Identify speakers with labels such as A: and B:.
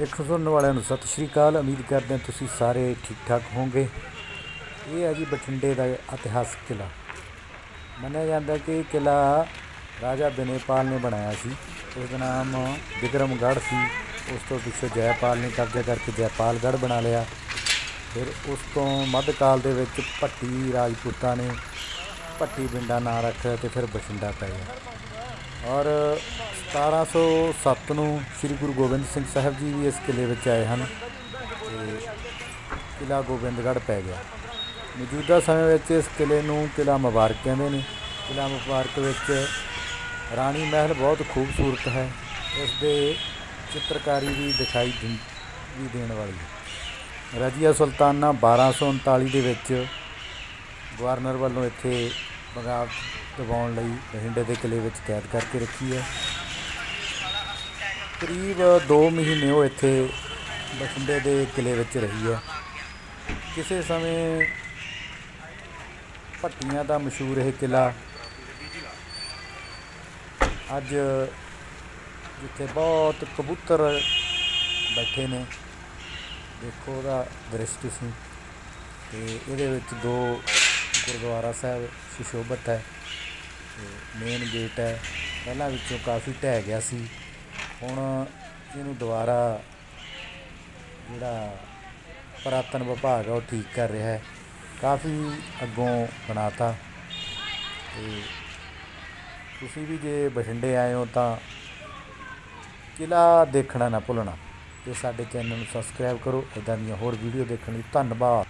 A: ਦੇਖੋ ਸੁਣਨ ਵਾਲਿਆਂ ਨੂੰ ਸਤਿ ਸ਼੍ਰੀ ਅਕਾਲ। ਉਮੀਦ ਕਰਦੇ ਹਾਂ ਤੁਸੀਂ ਸਾਰੇ ਠੀਕ ਠਾਕ ਹੋਵੋਗੇ। ਇਹ ਹੈ ਜੀ ਬਠਿੰਡੇ ਦਾ ਇਤਿਹਾਸਕ ਕਿਲਾ ਮੰਨਿਆ ਜਾਂਦਾ ਕਿ ਇਹ ਕਿਲਾ ਰਾਜਾ ਬਿਨੇਪਾਲ ਨੇ ਬਣਾਇਆ ਸੀ। ਉਸ ਦਾ ਨਾਮ ਵਿਕਰਮਗੜ੍ਹ ਸੀ। ਉਸ ਤੋਂ ਪਿੱਛੇ ਜੈਪਾਲ ਨੇ ਕਬਜ਼ਾ ਕਰਕੇ ਜੈਪਾਲਗੜ੍ਹ ਬਣਾ ਲਿਆ। ਫਿਰ ਉਸ ਤੋਂ ਮੱਧਕਾਲ ਦੇ ਵਿੱਚ ਭੱਟੀ ਰਾਜਪੂਤਾਂ ਨੇ ਭੱਟੀ ਪਿੰਡਾ ਨਾਂ ਰੱਖਿਆ ਤੇ ਫਿਰ ਬਠਿੰਡਾ ਪੈ ਗਿਆ। ਔਰ 1707 ਨੂੰ ਸ੍ਰੀ ਗੁਰੂ ਗੋਬਿੰਦ ਸਿੰਘ ਸਾਹਿਬ ਜੀ ਵੀ ਇਸ ਕਿਲੇ ਵਿੱਚ ਆਏ ਹਨ ਤੇ ਕਿਲਾ ਗੋਬਿੰਦਗੜ੍ਹ ਪੈ ਗਿਆ। ਮੌਜੂਦਾ ਸਮੇਂ ਵਿੱਚ ਇਸ ਕਿਲੇ ਨੂੰ ਕਿਲਾ ਮੁਬਾਰਕ ਕਹਿੰਦੇ ਨੇ। ਕਿਲਾ ਮੁਬਾਰਕ ਵਿੱਚ ਰਾਣੀ ਮਹਿਲ ਬਹੁਤ ਖੂਬਸੂਰਤ ਹੈ। ਇਸ ਦੇ ਚਿੱਤਰਕਾਰੀ ਵੀ ਦਿਖਾਈ ਵੀ ਦੇਣ ਵਾਲੀ ਹੈ। ਰਜੀਆ ਸੁਲਤਾਨਾ 1239 ਦੇ ਵਿੱਚ ਗਵਰਨਰ ਵੱਲੋਂ ਇੱਥੇ ਬਗਾਵਤ ਦਬਾਉਣ ਲਈ ਬਠਿੰਡੇ ਦੇ ਕਿਲੇ ਵਿੱਚ ਕੈਦ ਕਰਕੇ ਰੱਖੀ ਹੈ। ਕਰੀਬ 2 ਮਹੀਨੇ ਉਹ ਇੱਥੇ ਬਠਿੰਡੇ ਦੇ ਕਿਲੇ ਵਿੱਚ ਰਹੀ ਹੈ। ਕਿਸੇ ਸਮੇਂ ਭੱਟੀਆਂ ਦਾ ਮਸ਼ਹੂਰ ਇਹ ਕਿਲਾ ਅੱਜ ਜਿੱਥੇ ਬਹੁਤ ਕਬੂਤਰ ਬੈਠੇ ਨੇ, ਦੇਖੋ ਉਹਦਾ ਦ੍ਰਿਸ਼ ਤੁਸੀਂ ਤੇ ਇਹਦੇ ਵਿੱਚ ਦੋ ਗੁਰਦੁਆਰਾ ਸਾਹਿਬ ਸੁਸ਼ੋਭਿਤ ਹੈ ਤੇ ਮੇਨ ਗੇਟ ਹੈ। ਪਹਿਲਾਂ ਵਿੱਚੋਂ ਕਾਫੀ ਢਹਿ ਗਿਆ ਸੀ। ਹੁਣ ਇਹਨੂੰ ਦੁਬਾਰਾ ਜਿਹੜਾ ਪੁਰਾਤਨ ਵਿਭਾਗ ਆ, ਉਹ ਠੀਕ ਕਰ ਰਿਹਾ ਹੈ। ਕਾਫੀ ਅੱਗੋਂ ਬਣਾਤਾ। ਅਤੇ ਤੁਸੀਂ ਵੀ ਜੇ ਬਠਿੰਡੇ ਆਏ ਹੋ ਤਾਂ ਕਿਲ੍ਹਾ ਦੇਖਣਾ ਨਾ ਭੁੱਲਣਾ। ਤੇ ਸਾਡੇ ਚੈਨਲ ਨੂੰ ਸਬਸਕ੍ਰਾਈਬ ਕਰੋ। ਇੱਦਾਂ ਦੀਆਂ ਹੋਰ ਵੀਡੀਓ ਦੇਖਣ ਲਈ ਧੰਨਵਾਦ।